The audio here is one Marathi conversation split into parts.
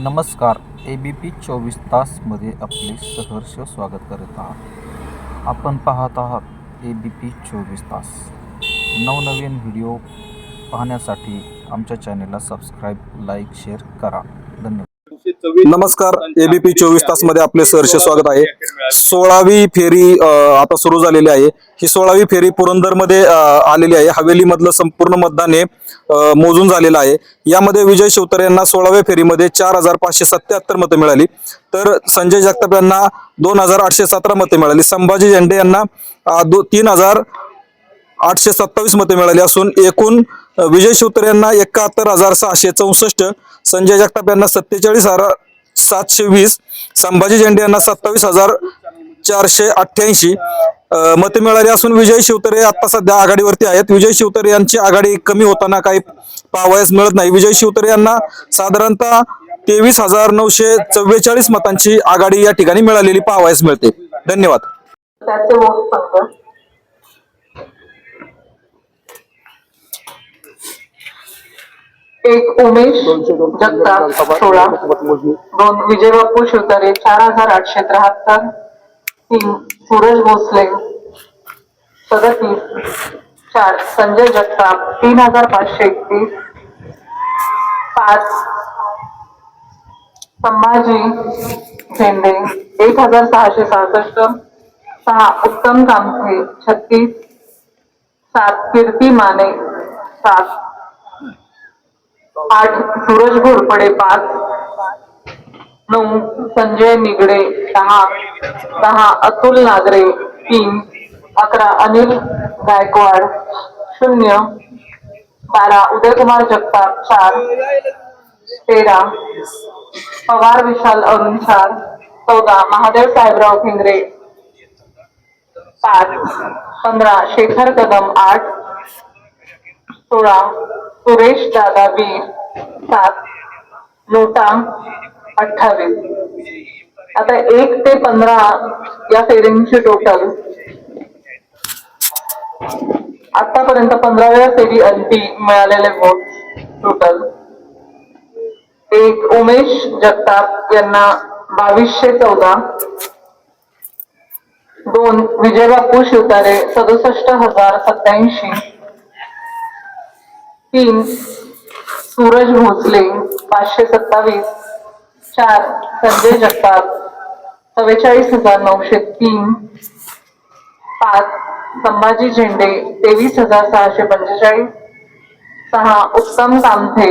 नमस्कार. ए बी पी चोवीस तासमध्ये आपले सहर्ष स्वागत करत आहात. आपण पाहत आहात ए बी पी चोवीस तास. नवनवीन व्हिडिओ पाहण्यासाठी आमच्या चॅनेलला सबस्क्राईब लाईक शेअर करा. धन्यवाद. नमस्कार एबीपी चोवीस तासमध्ये आपले सहर्ष स्वागत आहे. सोळावी फेरी आता सुरू झालेली आहे. ही सोळावी फेरी पुरंदरमध्ये आलेली आहे. हवेली मधलं संपूर्ण मतदान हे मोजून झालेलं आहे. यामध्ये विजय शिवतर यांना सोळाव्या फेरीमध्ये चार हजार पाचशे सत्याहत्तर मतं मिळाली. तर संजय जगताप यांना दोन हजार आठशे सतरा मते मिळाली. संभाजी झेंडे यांना तीन हजार आठशे सत्तावीस मते मिळाली असून एकूण विजय शिवतर यांना एकाहत्तर हजार सहाशे चौसष्ट संजय जगताप यांना सत्तेचाळीस हजार सातशे वीस संभाजी झेंडे यांना सत्तावीस हजार चारशे अठ्ठ्याऐंशी मते मिळाली असून विजय शिवतरे आता सध्या आघाडीवरती आहेत. विजय शिवतरे यांची आघाडी कमी होताना काही पाहावयास मिळत नाही. विजय शिवतरे यांना साधारणतः तेवीस हजार नऊशे चव्वेचाळीस मतांची आघाडी या ठिकाणी मिळालेली पाहावयास मिळते. धन्यवाद. एक उमेश जगताप सोळा. दोन विजयबापू शिवतारे चार हजार आठशे त्र्याहत्तर. तीन सूरज भोसले. सदतीस. चार संजय जगताप. तीन हजार पाचशे एकतीस. पाच संभाजी झेंडे एक हजार सहाशे सहासष्ट. सहा उत्तम कामथे छत्तीस. सात कीर्ती माने. सात आठ सूरज घोरपडे पाच नऊ संजय निगडे दहा दहा अतुल नागरे तीन अकरा अनिल गायकवाड शून्य बारा उदयकुमार जगताप चार तेरा पवार विशाल अरुण चार चौदा महादेव साहेबराव फिंगरे पाच पंधरा शेखर कदम आठ सोळा सुरेश दादा वीर सात नोटा अठ्ठावीस. आता एक ते पंधरा या फेरींची टोटल आतापर्यंत पंधराव्या फेरी अंती मिळालेले वोट टोटल एक उमेश जगताप यांना बावीसशे चौदा. दोन विजयबापू शिवतारे सदुसष्ट हजार सत्याऐंशी तीन सूरज भोसले पाचशे सत्तावीस चार संजय जगताप चव्वेचाळीस हजार नऊशे तीन पाच संभाजी झेंडे तेवीस हजार सहाशे पंचेचाळीस सहा उत्तम कामथे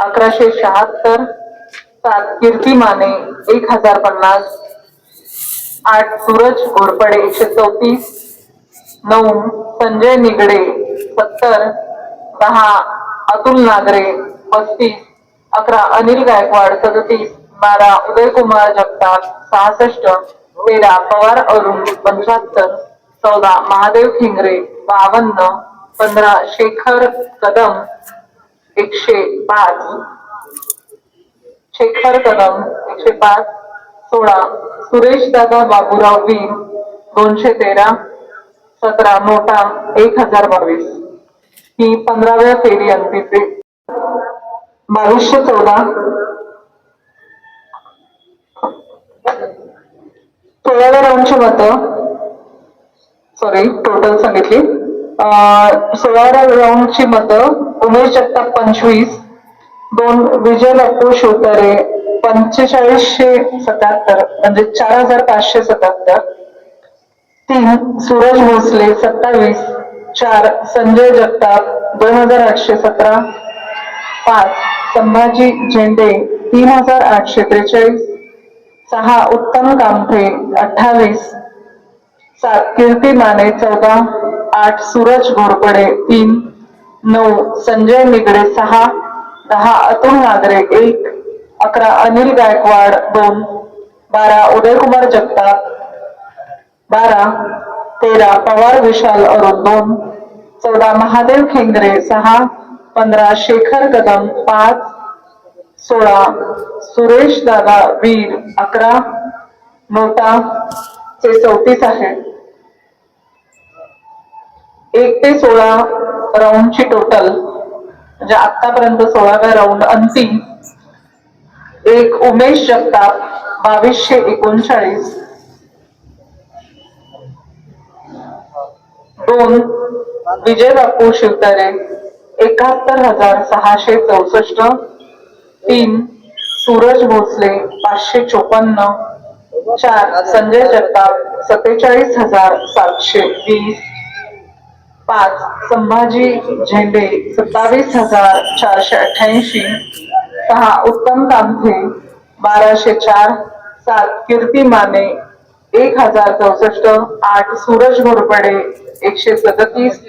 अकराशे शहात्तर सात कीर्ती माने एक हजार पन्नास आठ सूरज घोरपडे एकशे चौतीस नऊ संजय निगडे तर दहा अतुल नागरे पस्तीस अकरा अनिल गायकवाड सदतीस बारा उदयकुमार जगताप सहासष्ट तेरा पवार अरुण पंच्याहत्तर चौदा महादेव खिंगरे बावन्न पंधरा शेखर कदम एकशे पाच. शेखर कदम एकशे पाच. सोळा सुरेश दादा बाबूराव वीर दोनशे तेरा. सतरा मोठा एक हजार बावीस. ही पंधराव्या फेरी अंतीचे बावीसशे चौदा. सोळाव्या राऊंडची मतं. सॉरी टोटल सांगितली. सोळाव्या राऊंडची मतं उमेश जगताप पंचवीस दोन विजय बापू शिवतारे पंचेचाळीसशे सत्याहत्तर म्हणजे चार हजार पाचशे सत्याहत्तर तीन सूरज भोसले सत्तावीस चार संजय जगताप दोन हजार आठशे सतरा पाच संभाजी झेंडे तीन हजार आठशे त्रेचाळीस सहा उत्तम कामठे अठ्ठावीस सात कीर्ती माने चौदा आठ सूरज घोरपडे तीन नऊ संजय निगडे सहा दहा अतुल नागरे एक अकरा अनिल गायकवाड दोन बारा उदयकुमार जगताप बारा तेरा पवार विशाल अरुण दोन चौदा महादेव खेंगरे सहा पंधरा शेखर कदम पाच सोळा सुरेश दादा वीर अकरा नोटा चे चौतीस आहे. एक ते सोळा राऊंडची टोटल म्हणजे आतापर्यंत सोळाव्या राऊंड अंतिम. एक उमेश जगताप बावीसशे एकोणचाळीस. दोन विजय बापू शिवतारे एकाहत्तर हजार सहाशे चौसष्ट तीन सूरज भोसले पाचशे चोपन्न चार संजय जगताप सत्तेचाळीस हजार सातशे वीस पाच संभाजी झेंडे सत्तावीस हजार चारशे अठ्याऐंशी सहा उत्तम कामथे बाराशे चार सात कीर्ती माने एक हजार चौसष्ट आठ सूरज घोरपडे एकशे सदतीस.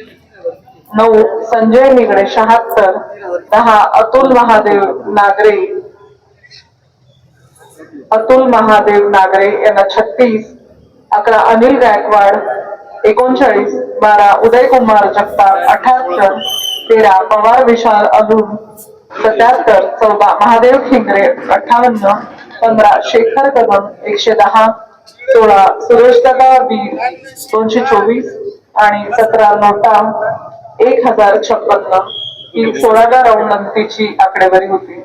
नऊ संजय निगडे शहात्तर. दहा अतुल महादेव नागरे. अतुल महादेव नागरे यांना छत्तीस. अकरा अनिल गायकवाड एकोणचाळीस. बारा उदय कुमार जगताप अठ्याहत्तर. तेरा पवार विशाल अरुण सत्याहत्तर. चौदा महादेव खिंगरे अठ्ठावन्न. पंधरा शेखर कदम एकशे दहा. सोळा सुरेशदादा बी दोनशे चोवीस आणि सतरा नोटा एक हजार छप्पन्न ही सोळाव्या राऊंड अंतीची आकडेवारी होती.